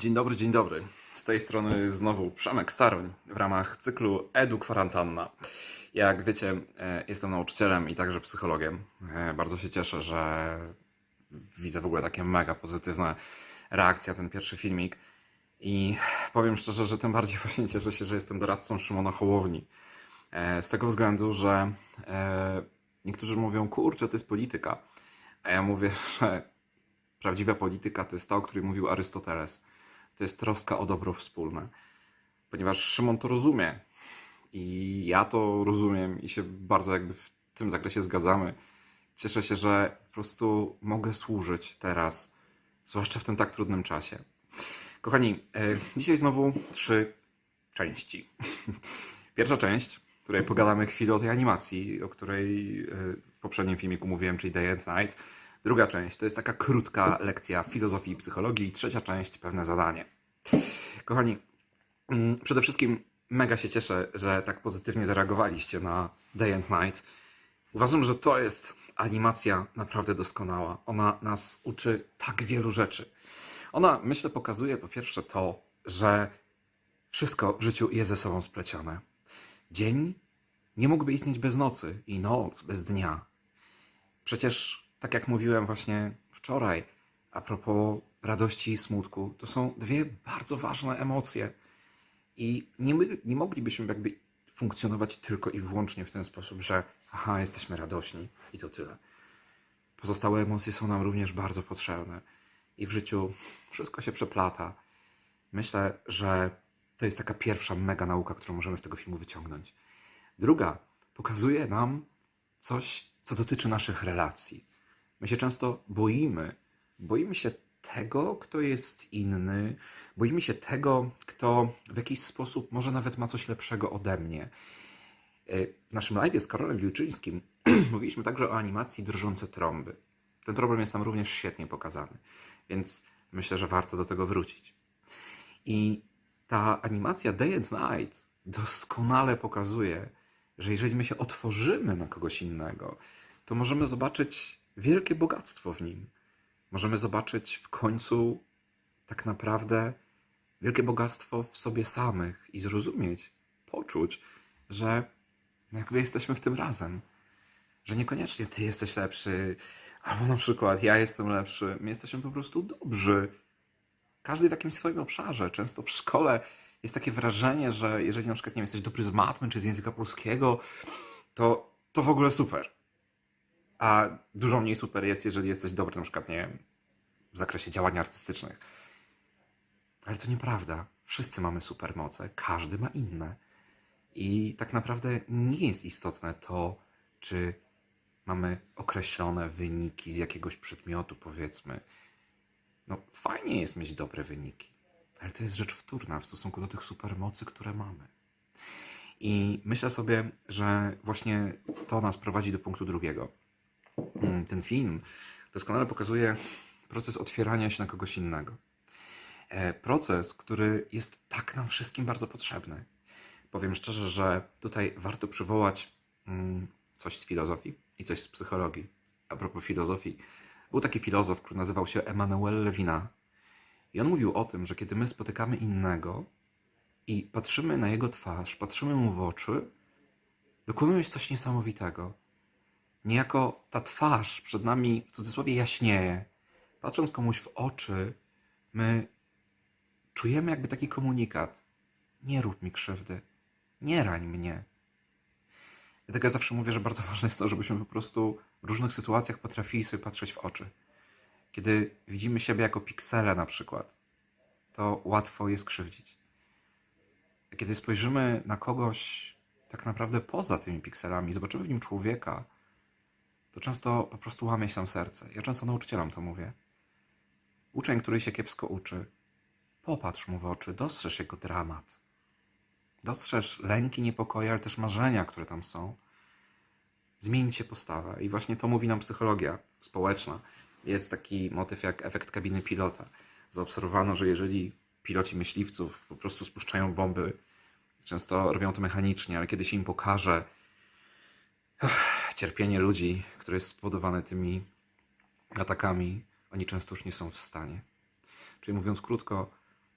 Dzień dobry, dzień dobry. Z tej strony znowu Przemek Staroń w ramach cyklu Edu Kwarantanna. Jak wiecie, e, jestem nauczycielem i także psychologiem. E, Bardzo się cieszę, że widzę w ogóle takie mega pozytywne reakcje na ten pierwszy filmik. I powiem szczerze, że tym bardziej właśnie cieszę się, że jestem doradcą Szymona Hołowni. E, Z tego względu, że niektórzy mówią, kurczę, to jest polityka. A ja mówię, że prawdziwa polityka to jest ta, o której mówił Arystoteles. To jest troska o dobro wspólne. Ponieważ Szymon to rozumie. I ja to rozumiem i się bardzo jakby w tym zakresie zgadzamy. Cieszę się, że po prostu mogę służyć teraz, zwłaszcza w tym tak trudnym czasie. Kochani, e, dzisiaj znowu trzy części. Pierwsza część, w której pogadamy chwilę o tej animacji, o której e, w poprzednim filmiku mówiłem, czyli Day and Night. Druga część to jest taka krótka lekcja filozofii i psychologii. Trzecia część pewne zadanie. Kochani, mm, przede wszystkim mega się cieszę, że tak pozytywnie zareagowaliście na Day and Night. Uważam, że to jest animacja naprawdę doskonała. Ona nas uczy tak wielu rzeczy. Ona, myślę, pokazuje po pierwsze to, że wszystko w życiu jest ze sobą splecione. Dzień nie mógłby istnieć bez nocy i noc bez dnia. Przecież, tak jak mówiłem właśnie wczoraj, a propos radości i smutku, to są dwie bardzo ważne emocje. I nie, my, nie moglibyśmy jakby funkcjonować tylko i wyłącznie w ten sposób, że aha, jesteśmy radośni i to tyle. Pozostałe emocje są nam również bardzo potrzebne. I w życiu wszystko się przeplata. Myślę, że to jest taka pierwsza mega nauka, którą możemy z tego filmu wyciągnąć. Druga pokazuje nam coś, co dotyczy naszych relacji. My się często boimy. Boimy się tego, kto jest inny. Boimy się tego, kto w jakiś sposób może nawet ma coś lepszego ode mnie. E, W naszym live z Karolem Wilczyńskim mówiliśmy także o animacji Drżące Trąby. Ten problem jest tam również świetnie pokazany, więc myślę, że warto do tego wrócić. I ta animacja Day and Night doskonale pokazuje, że jeżeli my się otworzymy na kogoś innego, to możemy zobaczyć wielkie bogactwo w nim. Możemy zobaczyć w końcu tak naprawdę wielkie bogactwo w sobie samych i zrozumieć, poczuć, że jakby jesteśmy w tym razem. Że niekoniecznie ty jesteś lepszy, albo na przykład ja jestem lepszy. My jesteśmy po prostu dobrzy. Każdy w jakimś swoim obszarze. Często w szkole jest takie wrażenie, że jeżeli na przykład nie jesteś dobry z matmy czy z języka polskiego, to, to w ogóle super. A dużo mniej super jest, jeżeli jesteś dobry na przykład, nie wiem, w zakresie działań artystycznych. Ale to nieprawda. Wszyscy mamy supermoce, każdy ma inne. I tak naprawdę nie jest istotne to, czy mamy określone wyniki z jakiegoś przedmiotu, powiedzmy. No, fajnie jest mieć dobre wyniki, ale to jest rzecz wtórna w stosunku do tych supermocy, które mamy. I myślę sobie, że właśnie to nas prowadzi do punktu drugiego. Mm, Ten film doskonale pokazuje proces otwierania się na kogoś innego. E, Proces, który jest tak nam wszystkim bardzo potrzebny. Powiem szczerze, że tutaj warto przywołać mm, coś z filozofii i coś z psychologii. A propos filozofii, był taki filozof, który nazywał się Emmanuel Levina. I on mówił o tym, że kiedy my spotykamy innego i patrzymy na jego twarz, patrzymy mu w oczy, dokonuje się coś niesamowitego. Niejako ta twarz przed nami w cudzysłowie jaśnieje. Patrząc komuś w oczy, my czujemy jakby taki komunikat. Nie rób mi krzywdy. Nie rań mnie. Dlatego ja zawsze mówię, że bardzo ważne jest to, żebyśmy po prostu w różnych sytuacjach potrafili sobie patrzeć w oczy. Kiedy widzimy siebie jako piksele na przykład, to łatwo jest krzywdzić. Kiedy spojrzymy na kogoś tak naprawdę poza tymi pikselami, zobaczymy w nim człowieka, to często po prostu łamie się serce. Ja często nauczycielom to mówię. Uczeń, który się kiepsko uczy, popatrz mu w oczy, dostrzeż jego dramat. Dostrzeż lęki, niepokoje, ale też marzenia, które tam są. Zmieńcie postawę. I właśnie to mówi nam psychologia społeczna. Jest taki motyw jak efekt kabiny pilota. Zaobserwowano, że jeżeli piloci myśliwców po prostu spuszczają bomby, często robią to mechanicznie, ale kiedy się im pokaże cierpienie ludzi, które jest spowodowane tymi atakami, oni często już nie są w stanie. Czyli mówiąc krótko,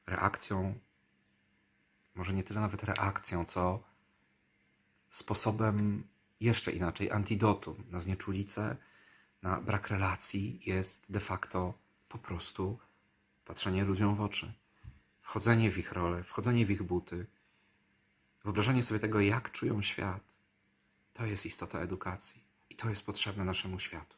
reakcją, może nie tyle nawet reakcją, co sposobem jeszcze inaczej, antidotum na znieczulicę, na brak relacji jest de facto po prostu patrzenie ludziom w oczy, wchodzenie w ich rolę, wchodzenie w ich buty, wyobrażenie sobie tego, jak czują świat. To jest istota edukacji i to jest potrzebne naszemu światu.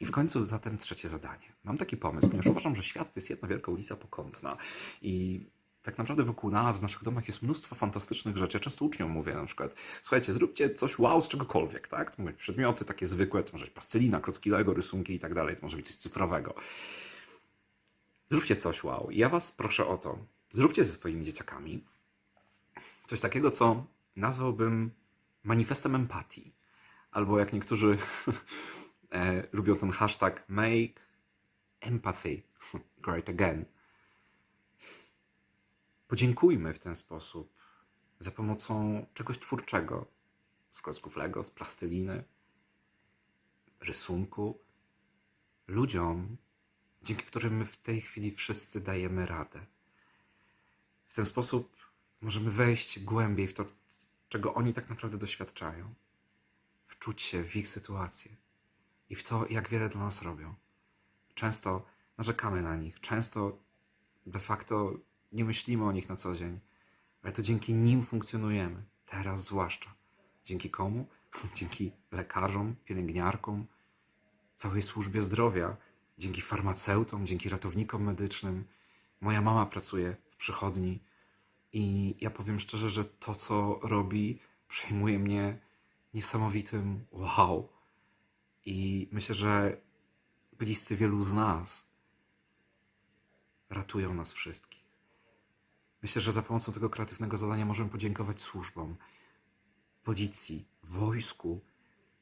I w końcu zatem trzecie zadanie. Mam taki pomysł, ponieważ uważam, że świat to jest jedna wielka ulica pokątna i tak naprawdę wokół nas, w naszych domach jest mnóstwo fantastycznych rzeczy. Ja często uczniom mówię na przykład, słuchajcie, zróbcie coś wow z czegokolwiek, tak? To być przedmioty takie zwykłe, to może być plastelina, klocki Lego, rysunki i tak dalej, to może być coś cyfrowego. Zróbcie coś wow. I ja was proszę o to, zróbcie ze swoimi dzieciakami coś takiego, co nazwałbym manifestem empatii. Albo jak niektórzy e, lubią ten hashtag make empathy great again. Podziękujmy w ten sposób za pomocą czegoś twórczego, z klocków Lego, z plasteliny, rysunku, ludziom, dzięki którym my w tej chwili wszyscy dajemy radę. W ten sposób możemy wejść głębiej w to, czego oni tak naprawdę doświadczają, wczuć się w ich sytuację i w to, jak wiele dla nas robią. Często narzekamy na nich, często de facto nie myślimy o nich na co dzień, ale to dzięki nim funkcjonujemy, teraz zwłaszcza. Dzięki komu? Dzięki lekarzom, pielęgniarkom, całej służbie zdrowia, dzięki farmaceutom, dzięki ratownikom medycznym. Moja mama pracuje w przychodni i ja powiem szczerze, że to, co robi, przejmuje mnie niesamowitym wow. I myślę, że bliscy wielu z nas ratują nas wszystkich. Myślę, że za pomocą tego kreatywnego zadania możemy podziękować służbom, policji, wojsku,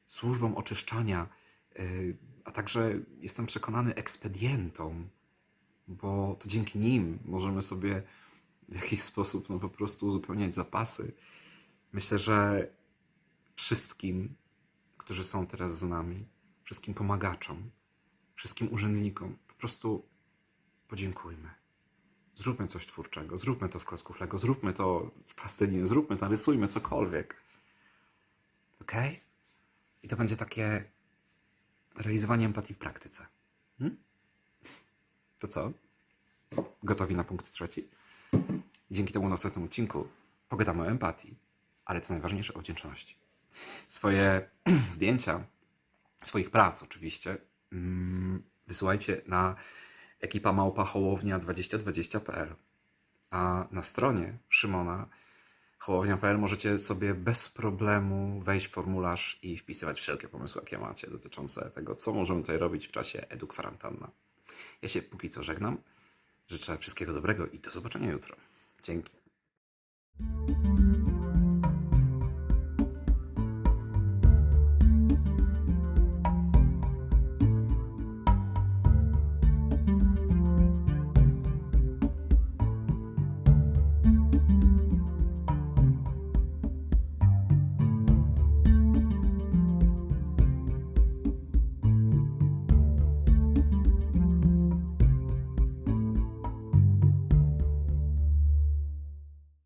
służbom oczyszczania, yy, a także jestem przekonany ekspedientom, bo to dzięki nim możemy sobie w jakiś sposób no, po prostu uzupełniać zapasy. Myślę, że wszystkim, którzy są teraz z nami, wszystkim pomagaczom, wszystkim urzędnikom, po prostu podziękujmy. Zróbmy coś twórczego, zróbmy to z klocków Lego, zróbmy to z plasteliny, zróbmy to, rysujmy cokolwiek. Ok? I to będzie takie realizowanie empatii w praktyce. Hmm? To co? Gotowi na punkt trzeci? Dzięki temu w następnym odcinku pogadamy o empatii, ale co najważniejsze o wdzięczności. Swoje zdjęcia, swoich prac oczywiście, mm, wysyłajcie na ekipa małpa hołownia 2020.pl. A na stronie Szymona hołownia.pl możecie sobie bez problemu wejść w formularz i wpisywać wszelkie pomysły, jakie macie dotyczące tego, co możemy tutaj robić w czasie edukwarantanna. Ja się póki co żegnam. Życzę wszystkiego dobrego i do zobaczenia jutro. Dzięki.